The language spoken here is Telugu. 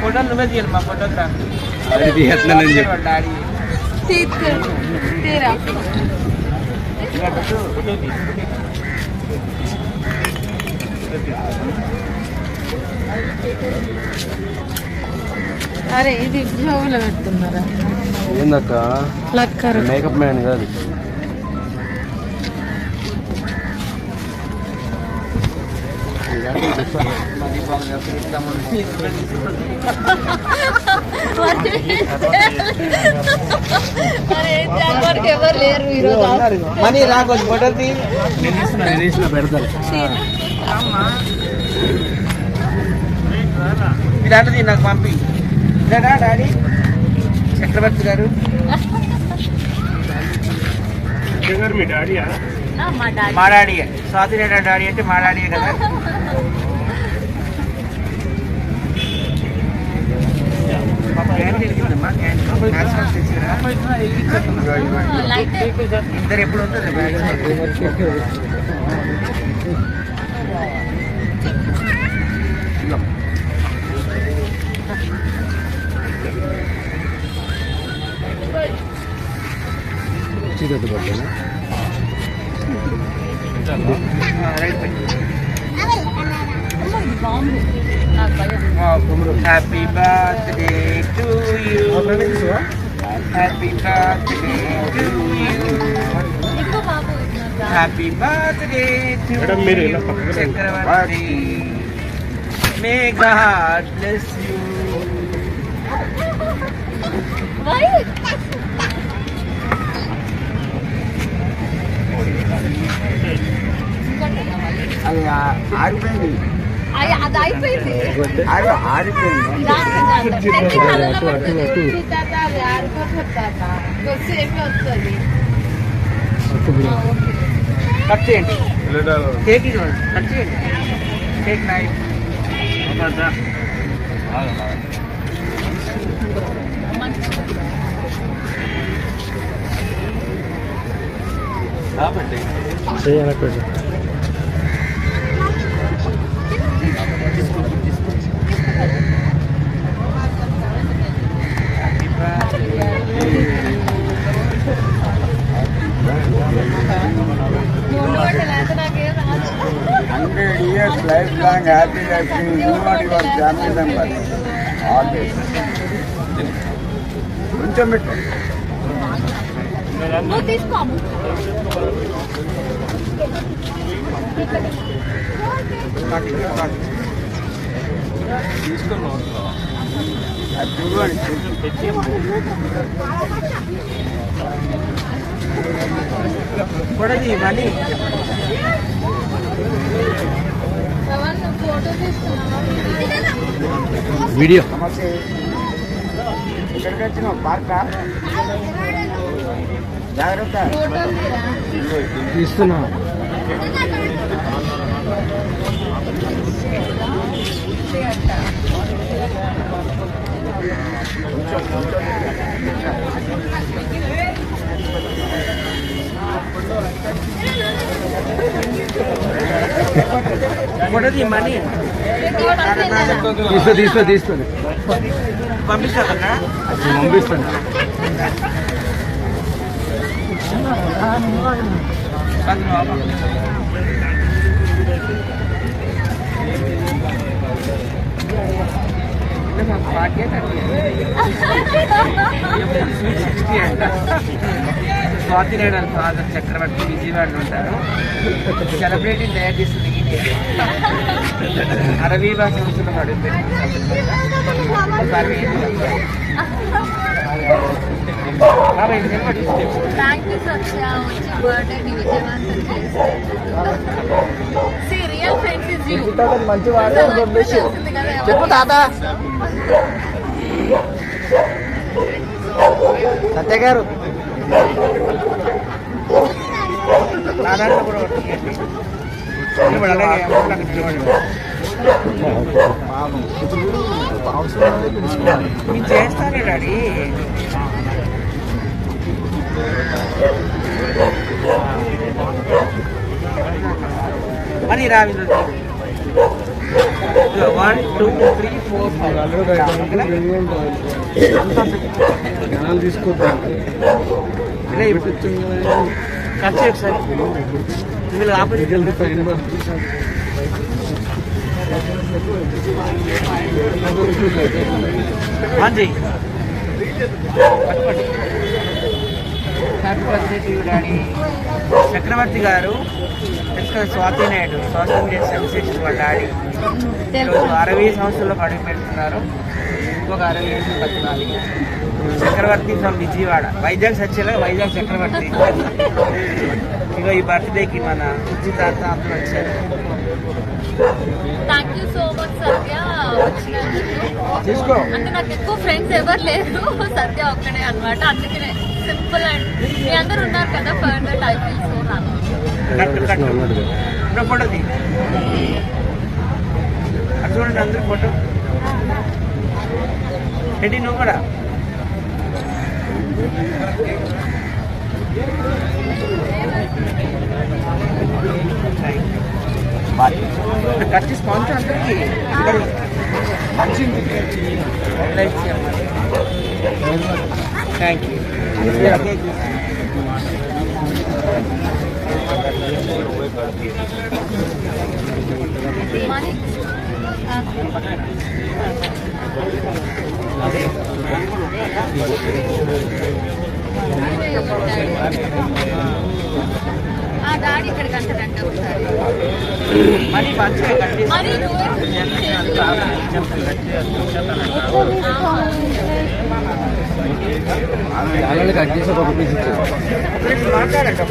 ఫోటో నువ్వే తీయాలి మా ఫోటోగ్రాఫ్ అరే ఇది చెవులో పెడుతున్నారా ఏందక్క? లక్కరు. మేకప్ మ్యాన్ కాదు. ఎవరు లేరు ఈరోజు మనీ రా కొంచెం ఫోటో తీ పెడతారు నాకు పంపి. డాడీ. చక్రవర్తి గారు. మా డాడీ. మా డాడీ స్వాతి డాడీ డాడీ అంటే మా డాడీ కదా. ఇద్దరు ఎప్పుడు ఉంటుంది చీకటి పడలేదు బాగుంది నాకు భయం happy birthday to you happy birthday to you ఎక్కువ బాబు happy birthday to Chakravarthi may God bless you why అది ఆరిపోయింది అది అయిపోయింది. కట్ చేయండి. కేక్ ఇవ్వండి. కట్ చేయండి. కేక్ నైఫ్ చేయనక్కడ మూడు గంటలు అయితే నాకేం రాదు. Hundred years life long happy life you not your family member always కొంచెం పెట్టు నువ్వు తీసుకో అది చూడండి కూడది మనీ వీడియో. నమస్తే. ఎక్కడికి వచ్చినావు? పార్కా జాగ్రత్త. Photo తీరా తీస్తున్నా కూడది మనీ తీస్తా తీస్తా తీస్తాను పంపిస్తాను పంపిస్తాను Swathi Naidu father Chakravarthi విజయవాడలో ఉంటారు. సెలబ్రిటీ తయారు చేస్తుంది ఈయనే. అరవీ ఇస్ యూ మంచివాడు చెప్పు తాత సత్య గారు చేస్తారా అలాగే చేస్తాను డాడీ మరి రావి one two three four five జనాలు ఖర్చు ఒకసారి. వీళ్ళు చక్రవర్తి గారు స్వాతి నాయుడు స్వాతంత్ర్య సెన్సేషన్ వాళ్ళ డాడీ. అరవై సంవత్సరాల్లో అడుగు పెడుతున్నారు ఇంకొక అరవై ఏళ్ళు బతకాలి చక్రవర్తి ఫ్రమ్ విజయవాడ. వైజాగ్ సత్యలో వైజాగ్ చక్రవర్తి. ఇగో ఈ బర్త్డేకి మన ఉచితార్థ అందరూ వచ్చారు. Thank you so much Satya వచ్చినందుకు. తీసుకో. అంటే నాకు ఎక్కువ ఫ్రెండ్స్ ఎవరు లేరు. సత్య ఒక్కడే అన్నమాట. అందుకనే సింపుల్ అండ్ మీ అందరు ఉన్నారు కదా for that I feel so happy photo చూడండి అందరు ఫోటో. ఏంటి నువ్వు కూడా కట్ చేసి పంచు అందరికి థ్యాంక్ యూ మనీ ఆ డాడీ ఇక్కడికి అంటారంట ఒకసారి. మరి చాలా కట్ చేసి ఒక పీస్ ఇచ్చారు. మాట్లాడండి